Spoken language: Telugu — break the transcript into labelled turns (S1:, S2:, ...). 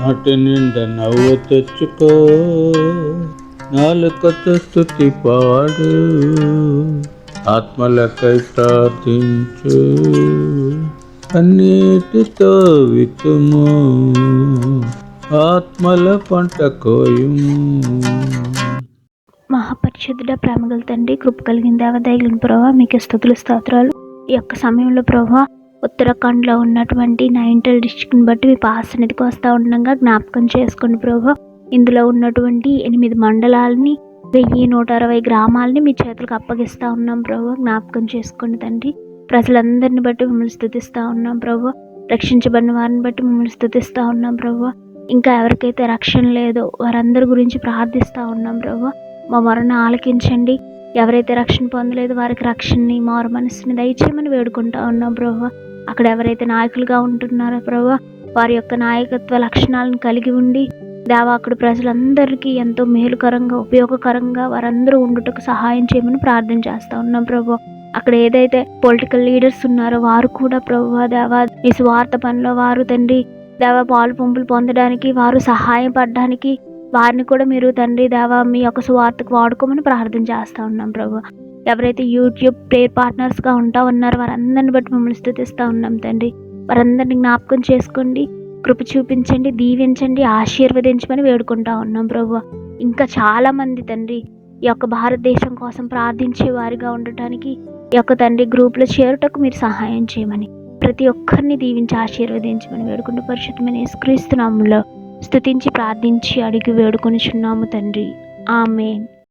S1: నాటి నిండా నవ్వు తెచ్చుకో. నాలుకతో స్థుతి పాడు. ఆత్మలకై ప్రార్థించు. అన్నిటితో వితుము ఆత్మల పంట కోయుము.
S2: మహాపరిశుద్ధుడ ప్రేమగల తండ్రి కృప కలిగిన దేవదయగిన ప్రభావ మీకు స్థుతులు స్తోత్రాలు. ఈ యొక్క సమయంలో ప్రభావ ఉత్తరాఖండ్లో ఉన్నటువంటి నైన్టల్ డిస్టిక్ని బట్టి మీ పాసనిధికి వస్తూ ఉండగా జ్ఞాపకం చేసుకోండి ప్రభు. ఇందులో ఉన్నటువంటి ఎనిమిది మండలాలని వెయ్యి నూట అరవై గ్రామాలని మీ చేతులకు అప్పగిస్తూ ఉన్నాం ప్రభు. జ్ఞాపకం చేసుకోండి తండ్రి. ప్రజలందరిని బట్టి మిమ్మల్ని స్థుతిస్తూ ఉన్నాం ప్రభు. రక్షించబడిన వారిని బట్టి మిమ్మల్ని స్థుతిస్తూ ఉన్నాం ప్రభు. ఇంకా ఎవరికైతే రక్షణ లేదో వారందరి గురించి ప్రార్థిస్తూ ఉన్నాం ప్రభు. మా మరణ ఆలకించండి. ఎవరైతే రక్షణ పొందలేదో వారికి రక్షణని మారు మనసుని దయచేయమని వేడుకుంటా ఉన్నాం ప్రభు. అక్కడ ఎవరైతే నాయకులుగా ఉంటున్నారో ప్రభు వారి యొక్క నాయకత్వ లక్షణాలను కలిగి ఉండి దేవా అక్కడ ప్రజలందరికీ ఎంతో మేలుకరంగా ఉపయోగకరంగా వారందరూ ఉండుటకు సహాయం చేయమని ప్రార్థన చేస్తా ఉన్నాం ప్రభు. అక్కడ ఏదైతే పొలిటికల్ లీడర్స్ ఉన్నారో వారు కూడా ప్రభు దేవా ఈ స్వార్థ పనిలో వారు తండ్రి దేవా పాలు పంపులు పొందడానికి వారు సహాయపడడానికి వారిని కూడా మీరు తండ్రి దేవా మీ యొక్క స్వార్థకు వాడుకోమని ప్రార్థన చేస్తూ ఉన్నాం ప్రభు. ఎవరైతే యూట్యూబ్ ప్రేయర్ పార్ట్నర్స్గా ఉంటా ఉన్నారో వారందరిని బట్టి మమ్మల్ని స్థుతిస్తూ ఉన్నాం తండ్రి. వారందరిని జ్ఞాపకం చేసుకోండి కృప చూపించండి దీవించండి ఆశీర్వదించమని వేడుకుంటా ఉన్నాం ప్రభు. ఇంకా చాలామంది తండ్రి ఈ యొక్క భారతదేశం కోసం ప్రార్థించే వారిగా ఉండటానికి ఈ యొక్క తండ్రి గ్రూప్లో చేరుటకు మీరు సహాయం చేయమని ప్రతి ఒక్కరిని దీవించి ఆశీర్వదించమని వేడుకుంటూ పరిశుద్ధమైన యేసుక్రీస్తు స్థుతించి ప్రార్థించి అడిగి వేడుకొని చున్నాము తండ్రి. ఆమెన్.